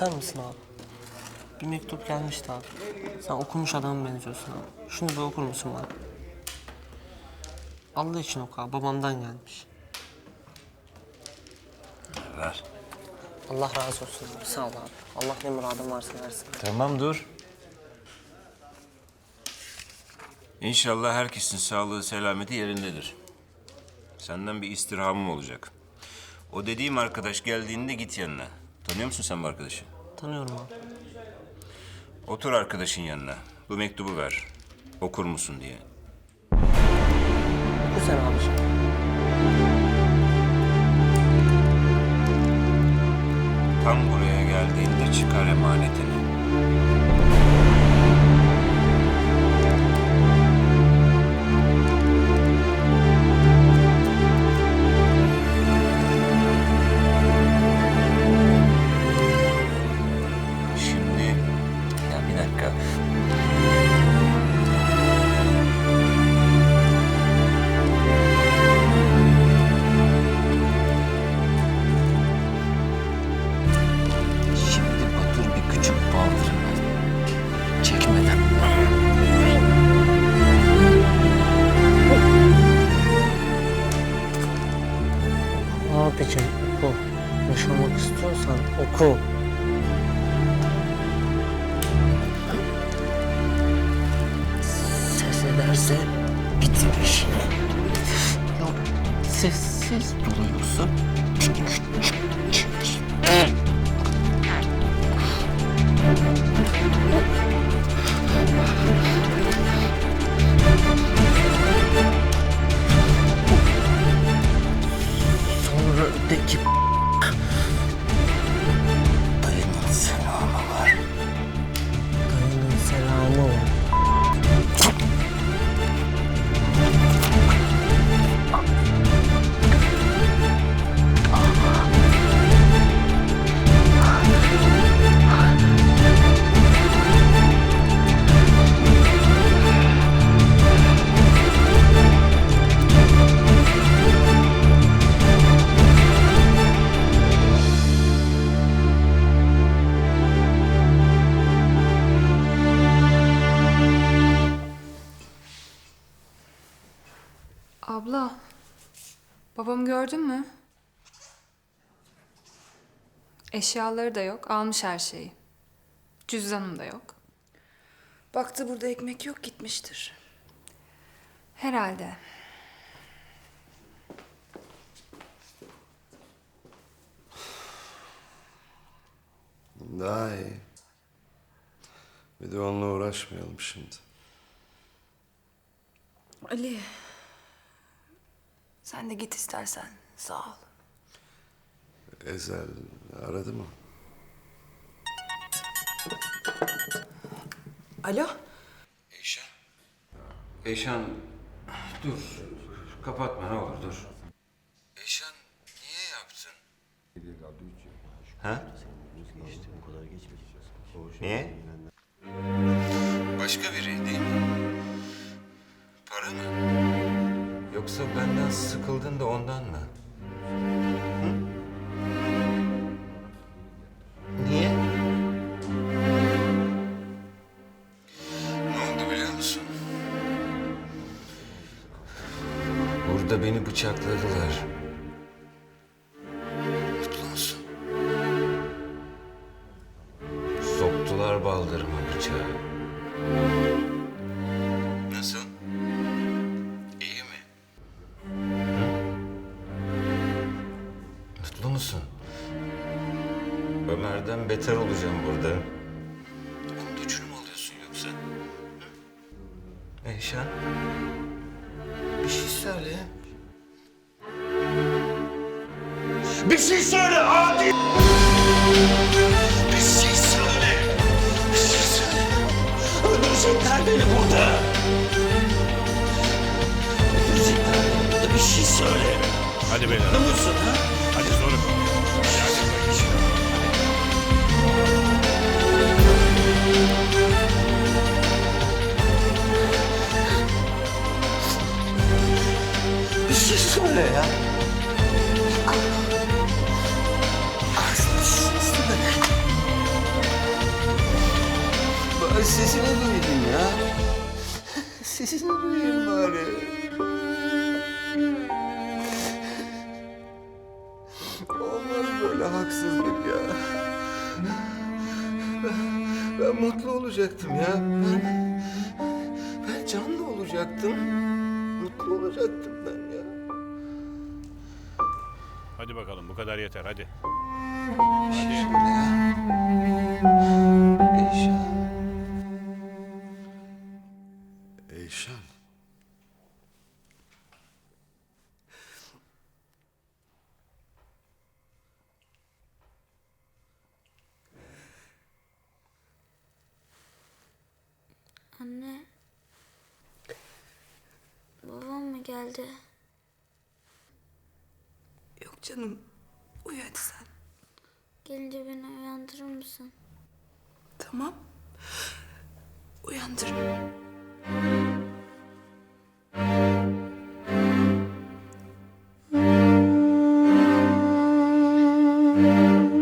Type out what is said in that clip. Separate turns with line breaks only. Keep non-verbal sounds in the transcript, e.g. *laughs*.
bakar mısın abi? Bir mektup gelmişti abi. Sen okumuş adama benziyorsun abi. Şunu bir okur musun bana? Allah için oku abi. Babamdan gelmiş.
Ver.
Allah razı olsun abi. Sağ ol abi. Allah ne muradın varsa versin.
Tamam dur. İnşallah herkesin sağlığı selameti yerindedir. Senden bir istirhamım olacak. O dediğim arkadaş geldiğinde git yanına. Tanıyor musun sen bu arkadaşı?
Tanıyorum abi.
Otur arkadaşın yanına. Bu mektubu ver. Okur musun diye.
Oku sen abiciğim.
Tam buraya geldiğinde çıkar emanetini. Baldırına çekmeden.
Abicim oku. Yaşamak istiyorsan oku. Ses ederse bitir işini. Ya sessiz duruyorsun.
You. Babamı gördün mü? Eşyaları da yok, almış her şeyi. Cüzdanım da yok.
Baktı burada ekmek yok gitmiştir.
Herhalde.
Daha iyi. Bir de onunla uğraşmayalım şimdi.
Ali. Sen de git istersen. Sağ ol.
Ezel aradı mı?
Alo.
Eyşan. Eyşan dur. Kapatma ne olur dur. Eyşan niye yaptın? Ha? Niye? Sıkıldın da ondan mı? Hı? Niye? Ne oldu biliyor musun? Burada beni bıçakladılar. Mutlu musun? Soktular baldırıma bıçağı. Mutlu musun? Ömer'den beter olacağım burada. Onun gücünü mü alıyorsun yoksa? Hı? Eyşan? Bir şey söyle.
Bir şey söyle adi! Bir şey söyle! Bir şey söyle! Öldürecekler beni burada! Öldürecekler beni burada bir şey söyle!
Hadi beyler.
Ne musun ha? Ya.
Sizi arayayım bari. Olmaz böyle haksızlık ya. Ben, ben mutlu olacaktım ya. Ben, ben canlı olacaktım. Mutlu olacaktım ben ya.
Hadi bakalım bu kadar yeter hadi.
Eyşan.
Anne. Babam mı geldi?
Yok canım. Uyu hadi sen.
Gelince beni uyandırır mısın?
Tamam. Uyandır. Uyandırırım. *laughs*